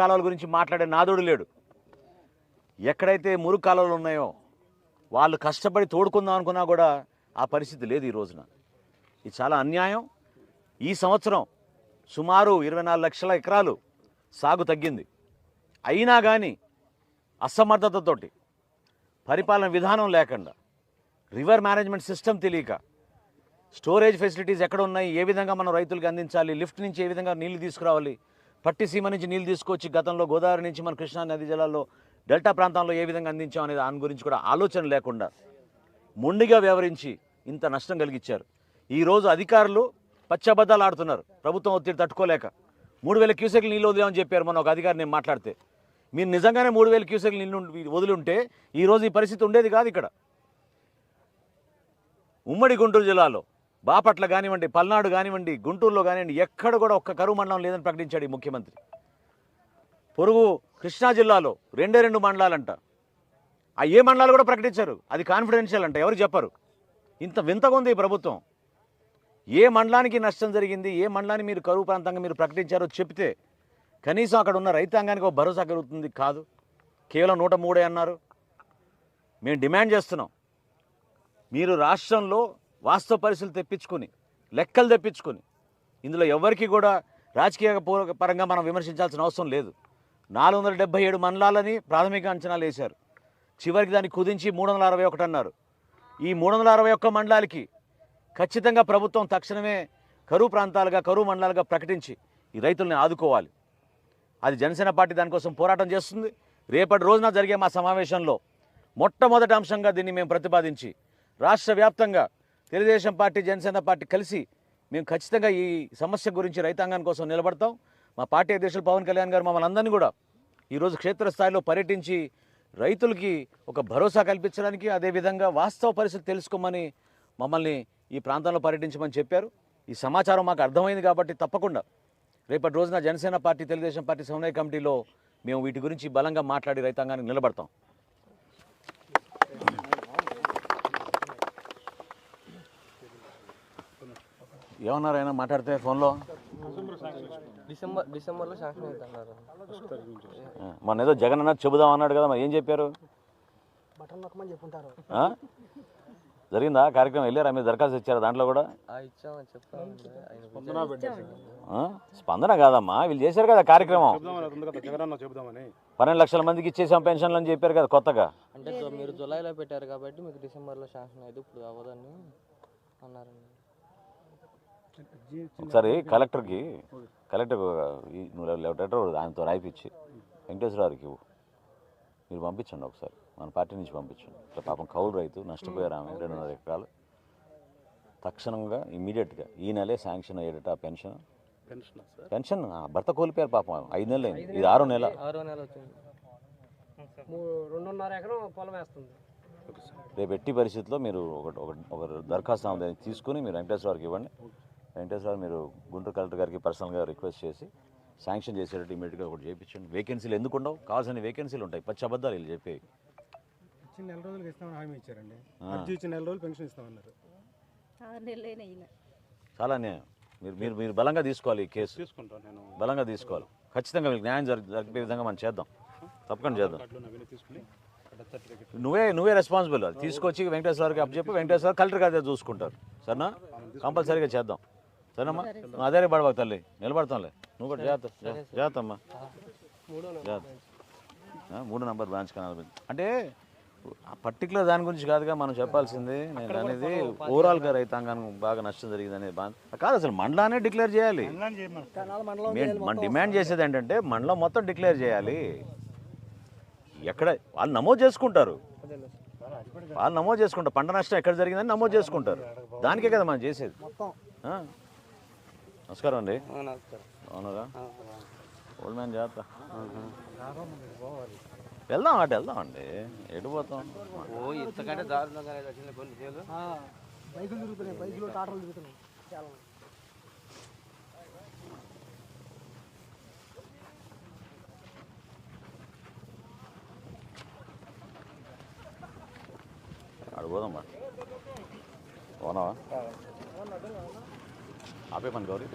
కాలువల గురించి మాట్లాడే నాదుడు లేడు. ఎక్కడైతే మురుగు కాలువలు ఉన్నాయో వాళ్ళు కష్టపడి తోడుకుందాం అనుకున్నా కూడా ఆ పరిస్థితి లేదు ఈ రోజున. ఇది చాలా అన్యాయం. ఈ సంవత్సరం సుమారు ఇరవై నాలుగు లక్షల ఎకరాలు సాగు తగ్గింది. అయినా కానీ అసమర్థతతోటి పరిపాలన విధానం లేకుండా రివర్ మేనేజ్మెంట్ సిస్టమ్ తెలియక స్టోరేజ్ ఫెసిలిటీస్ ఎక్కడ ఉన్నాయి ఏ విధంగా మనం రైతులకు అందించాలి లిఫ్ట్ నుంచి ఏ విధంగా నీళ్ళు తీసుకురావాలి పట్టిసీమ నుంచి నీళ్ళు తీసుకొచ్చి గతంలో గోదావరి నుంచి మన కృష్ణా నది జలాల్లో డెల్టా ప్రాంతాల్లో ఏ విధంగా అందించాం అనే దాని గురించి కూడా ఆలోచన లేకుండా మొండిగా వ్యవహరించి ఇంత నష్టం కలిగించారు. ఈరోజు అధికారులు పచ్చబద్దాలు ఆడుతున్నారు. ప్రభుత్వం ఒత్తిడి తట్టుకోలేక మూడు వేల క్యూసెక్లు నీళ్ళు వదిలేమని చెప్పారు మన ఒక అధికారి నేను మాట్లాడితే. మీరు నిజంగానే మూడు వేల క్యూసెక్లు నీళ్ళు వదిలి ఉంటే ఈరోజు ఈ పరిస్థితి ఉండేది కాదు ఇక్కడ. ఉమ్మడి గుంటూరు జిల్లాలో బాపట్ల కానివ్వండి పల్నాడు కానివ్వండి గుంటూరులో కానివ్వండి ఎక్కడ కూడా ఒక్క కరువు మండలం లేదని ప్రకటించాడు ఈ ముఖ్యమంత్రి. పొరుగు కృష్ణా జిల్లాలో రెండే రెండు మండలాలంట. ఆ ఏ మండలాలు కూడా ప్రకటించారు. అది కాన్ఫిడెన్షియల్ అంట ఎవరు చెప్పరు. ఇంత వింతగా ఉంది ఈ ప్రభుత్వం. ఏ మండలానికి నష్టం జరిగింది ఏ మండలాన్ని మీరు కరువు ప్రాంతంగా మీరు ప్రకటించారో చెప్తే కనీసం అక్కడ ఉన్న రైతాంగానికి ఒక భరోసా కలుగుతుంది కాదు. కేవలం నూట మూడే అన్నారు. మేము డిమాండ్ చేస్తున్నాం. మీరు రాష్ట్రంలో వాస్తవ పరిస్థితులు తెప్పించుకొని లెక్కలు తెప్పించుకొని ఇందులో ఎవరికి కూడా రాజకీయ పరంగా మనం విమర్శించాల్సిన అవసరం లేదు. నాలుగు వందల డెబ్బై ఏడు మండలాలని ప్రాథమిక అంచనాలు వేశారు. చివరికి దాన్ని కుదించి మూడు వందల అరవై ఒకటి అన్నారు. ఈ మూడు వందల అరవై ఒక్క మండలాలకి ఖచ్చితంగా ప్రభుత్వం తక్షణమే కరువు ప్రాంతాలుగా కరువు మండలాలుగా ప్రకటించి ఈ రైతుల్ని ఆదుకోవాలి. అది జనసేన పార్టీ దానికోసం పోరాటం చేస్తుంది. రేపటి రోజున జరిగే మా సమావేశంలో మొట్టమొదటి అంశంగా దీన్ని మేము ప్రతిపాదించి రాష్ట్ర వ్యాప్తంగా తెలుగుదేశం పార్టీ జనసేన పార్టీ కలిసి మేము ఖచ్చితంగా ఈ సమస్య గురించి రైతాంగం కోసం నిలబడతాం. మా పార్టీ అధ్యక్షులు పవన్ కళ్యాణ్ గారు మమ్మల్ని అందరినీ కూడా ఈరోజు క్షేత్రస్థాయిలో పర్యటించి రైతులకి ఒక భరోసా కల్పించడానికి అదేవిధంగా వాస్తవ పరిస్థితి తెలుసుకోమని మమ్మల్ని ఈ ప్రాంతంలో పర్యటించమని చెప్పారు. ఈ సమాచారం మాకు అర్థమైంది కాబట్టి తప్పకుండా రేపటి రోజున జనసేన పార్టీ తెలుగుదేశం పార్టీ సమన్వయ కమిటీలో మేము వీటి గురించి బలంగా మాట్లాడి రైతాంగానికి నిలబడతాం. ఏమన్నారు ఆయన మాట్లాడితే ఫోన్లో? డిసెంబర్ డిసెంబర్లో శాంక్షన్ అవుతున్నారు. ఆ, మొన్న ఏదో జగన్ అన్నది చెబుదాం అన్నాడు కదా మరి ఏం చెప్పారు? బటన్ నొక్కమని చెప్పుంటారు. ఆ? జరిగిందా? కార్యక్రమం వెళ్ళారా? మీరు దరఖాస్తు ఇచ్చారా దాంట్లో కూడా? ఆ ఇచ్చామని చెప్తామండి ఆయన ఆ? స్పందన కాదమ్మా వీళ్ళు చేశారు కదా కార్యక్రమం. జగనన్న చెబుదామని. పన్నెండు లక్షల మందికి ఇచ్చేసాం పెన్షన్లు అని చెప్పారు కదా కొత్తగా. అంటే మీరు జులైలో పెట్టారు కాబట్టి మీకు డిసెంబర్లో శాంక్షన్ అయ్యేది ఇప్పుడు అవ్వదని అన్నారండి. ఒకసారి కలెక్టర్కి కలెక్టర్ ఈ నువ్వు లెటర్ ఆయనతో రాయిపించి వెంకటేశ్వరరావుకి ఇవ్వు. మీరు పంపించండి ఒకసారి. మన పార్టీ నుంచి పంపించండి. ఇట్లా పాపం కౌలు రైతు నష్టపోయారు ఆమె రెండున్నర ఎకరాలు. తక్షణంగా ఇమీడియట్గా ఈ నెలే శాంక్షన్ అయ్యేటట్టు ఆ పెన్షన్? Pension sir? పెన్షన్? ఆ భర్త కోల్పోయారు పాపం ఐదు నెలలు అయింది. ఇది ఆరో నెల. రేపు ఎట్టి పరిస్థితుల్లో మీరు ఒక ఒక ఒక దరఖాస్తు ఆమె తీసుకుని మీరు వెంకటేశ్వరరావుకి ఇవ్వండి. వెంకటేశ్వర మీరు గుంటూరు కలెక్టర్ గారికి పర్సనల్గా రిక్వెస్ట్ చేసి శాంక్షన్ చేసేటట్టు ఇమీడియట్గా ఒకటి చేయించండి. వేకెన్సీలు ఎందుకు ఉండవు? కావాల్సిన వేకెన్సీలు ఉంటాయి. పచ్చి అబద్ధాలు వీళ్ళు చెప్పేవి. ఇచ్చిన నెల రోజులకి ఇస్తామని హామీ ఇచ్చారండి. అర్జీ ఇచ్చిన నెల రోజులు పెన్షన్ ఇస్తామన్నారు. చాలా మీరు మీరు మీరు బలంగా తీసుకోవాలి ఈ కేసు. తీసుకుంటాను నేను. బలంగా తీసుకోవాలి. ఖచ్చితంగా మీకు న్యాయం జరి జరిపే విధంగా మనం చేద్దాం. తప్పకుండా చేద్దాం. నువ్వే నువ్వే రెస్పాన్సిబుల్ అది తీసుకొచ్చి వెంకటేశ్వరకి అప్పచెప్పి. వెంకటేశ్వర కలెక్టర్ గారు చూసుకుంటారు. సరేనా? కంపల్సరీగా చేద్దాం. సరేనమ్మా? నువ్వు అదే పడబాకు తల్లి. నిలబడతాంలే. నువ్వు కూడా జాగ్రత్త జాగ్రత్త. అమ్మా జాగ్రత్త మూడు నంబర్ బ్రాంచ్ కనాలి అంటే ఆ పర్టికులర్ దాని గురించి కాదుగా మనం చెప్పాల్సింది నేను అనేది ఓవరాల్గా రైతాంగానికి బాగా నష్టం జరిగింది అనేది బాగా కాదు అసలు మండలానే డిక్లేర్ చేయాలి. మన డిమాండ్ చేసేది ఏంటంటే మండలం మొత్తం డిక్లేర్ చేయాలి. ఎక్కడ వాళ్ళు నమోదు చేసుకుంటారు. వాళ్ళు నమోదు చేసుకుంటారు. పంట నష్టం ఎక్కడ జరిగిందని నమోదు చేసుకుంటారు. దానికే కదా మనం చేసేది. మొత్తం. ఆ? నమస్కారం అండి. అవునరా ఓల్డ్ మ్యాన్ జాగ్రత్త. వెళ్దాం అటు వెళ్దాం అండి. ఎటు పోతాం? ఓ ఇంతకంటే దారుణంగా వచ్చింది కొన్ని చేలు ఆ, బైకులు తిరుగుతున్నాయి బైకులు టాటర్లు తిరుగుతున్నాయి. చాలా అటు పోదాం మరి. అవునావా ఆపే పని గౌరీ.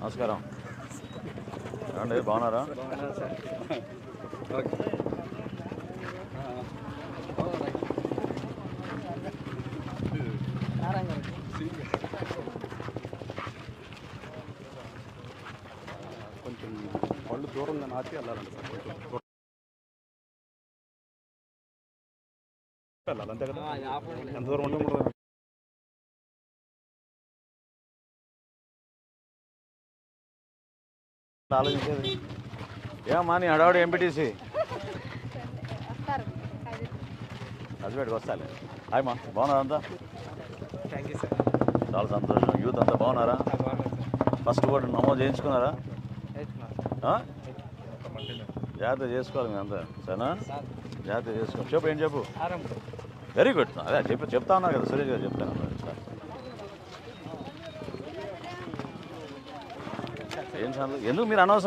నమస్కారం. ఏమండి బాగున్నారా? కొంచెం పళ్ళు దూరంగా నాటి వెళ్ళాలండి సార్. కొంచెం దూరం. వెళ్ళాలి అంతే కదా? ఎంత దూరం ఉంటే ఆలోచించేది ఏమమ్మా నీ హడావుడి ఎంపీటీసీ హస్బెండ్కి వస్తాలే. హాయ్ మా బాగున్నారా అంతా? థ్యాంక్ యూ సార్ చాలా సంతోషం. యూత్ అంతా బాగున్నారా? ఫస్ట్ కూడా నమోదు చేయించుకున్నారా? జాగ్రత్త చేసుకోవాలి మేము అంతా సరేనా? జాగ్రత్త చేసుకో. చెప్పు ఏం చెప్పు? వెరీ గుడ్ అదే చెప్పి చెప్తా ఉన్నారు కదా సురేష్ గారు చెప్తాను ఏం ఛానల్? ఎందుకు మీరు అనవసరం